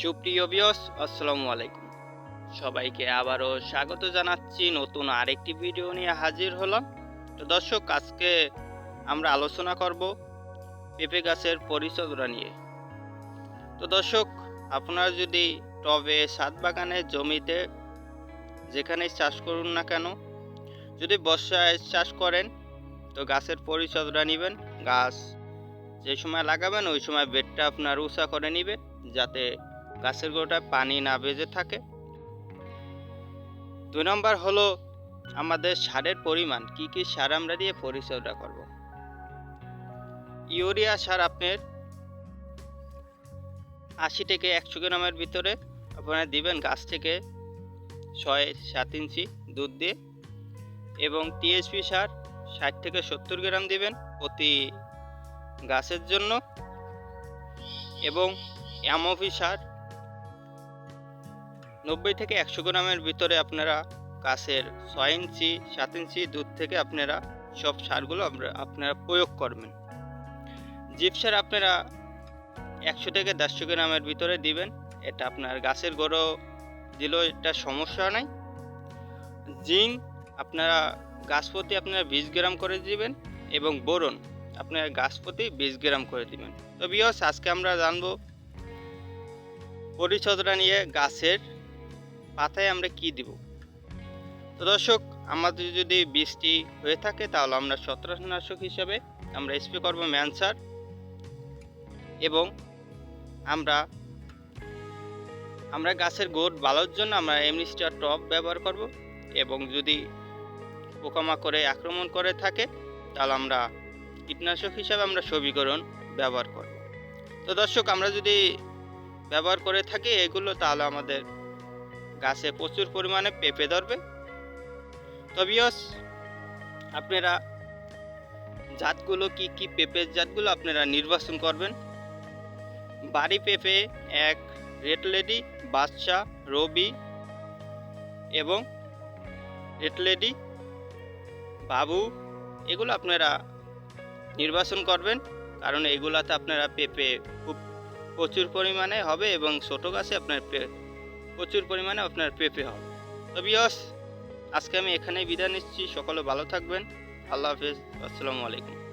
সুপ্রিয় বিয়স আসসালামু আলাইকুম। সবাইকে আবারও স্বাগত জানাচ্ছি, নতুন আরেকটি ভিডিও নিয়ে হাজির হলাম। তো দর্শক, আজকে আমরা আলোচনা করব পেঁপে গাছের পরিচর্যা নিয়ে। তো দর্শক, আপনারা যদি টবে, সাত বাগানে, জমিতে যেখানেই চাষ করুন না কেন, যদি বর্ষায় চাষ করেন, তো গাছের পরিচর্যা নেবেন। গাছ যে সময় লাগাবেন, ওই সময় বেডটা আপনার উঁচা করে নেবেন যাতে গাছের গোড়ায় পানি না বেজে থাকে। দুই নম্বর হলো আমাদের সারের পরিমাণ, কি কি সার আমরা দিয়ে পরিচর্যা করব। ইউরিয়া সার আপনার আশি থেকে একশো গ্রামের ভিতরে আপনারা দিবেন গাছ থেকে ছয় সাত ইঞ্চি দুধ দিয়ে। এবং টিএসপি সার ষাট থেকে সত্তর গ্রাম দিবেন প্রতি গাছের জন্য। এবং অ্যামোফি সার নব্বই থেকে একশো গ্রামের ভিতরে আপনারা গাছের ছয় ইঞ্চি, সাত ইঞ্চি দুধ থেকে আপনারা সব সারগুলো আপনারা প্রয়োগ করবেন। জিপ সার আপনারা একশো থেকে দেড়শো গ্রামের ভিতরে দিবেন। এটা আপনার গাছের গোড়ো দিলেও এটা সমস্যা নাই। জিঙ্ক আপনারা গাছ প্রতি আপনারা বিশ গ্রাম করে দিবেন এবং বোরন আপনারা গাছ প্রতি বিশ গ্রাম করে দিবেন। তো বিয়স আজকে আমরা জানব পরিচর্যা নিয়ে গাছের পাতায় আমরা কি দিব? তো দর্শক, আমাদের যদি বৃষ্টি হয়ে থাকে, তাহলে আমরা ছত্রাকনাশক হিসাবে আমরা স্প্রে করব ম্যানসার এবং আমরা আমরা গাছের গোট ভালোর জন্য আমরা এমনিস্টার টপ ব্যবহার করব এবং যদি পোকামাকড়ে আক্রমণ করে থাকে, তাহলে আমরা কীটনাশক হিসাবে আমরা সবীকরণ ব্যবহার করব। তো দর্শক, আমরা যদি ব্যবহার করে থাকি এগুলো, তাহলে আমাদের গাছে প্রচুর পরিমাণে পেঁপে ধরবে। তবিয়স আপনারা জাতগুলো কি কি পেঁপের জাতগুলো আপনারা নির্বাচন করবেন। বাড়ি পেঁপে এক রেড লেডি বাদশা রবি এবং রেড লেডি বাবু, এগুলো আপনারা নির্বাচন করবেন। কারণ এগুলাতে আপনারা পেঁপে খুব প্রচুর পরিমাণে হবে এবং ছোটো গাছে আপনার প্রচুর পরিমাণে আপনার পেঁপে হবে। তো বিয়স আজকে আমি এখানেই বিদায় নিচ্ছি। সকলে ভালো থাকবেন। আল্লাহ হাফেজ। আসসালামু আলাইকুম।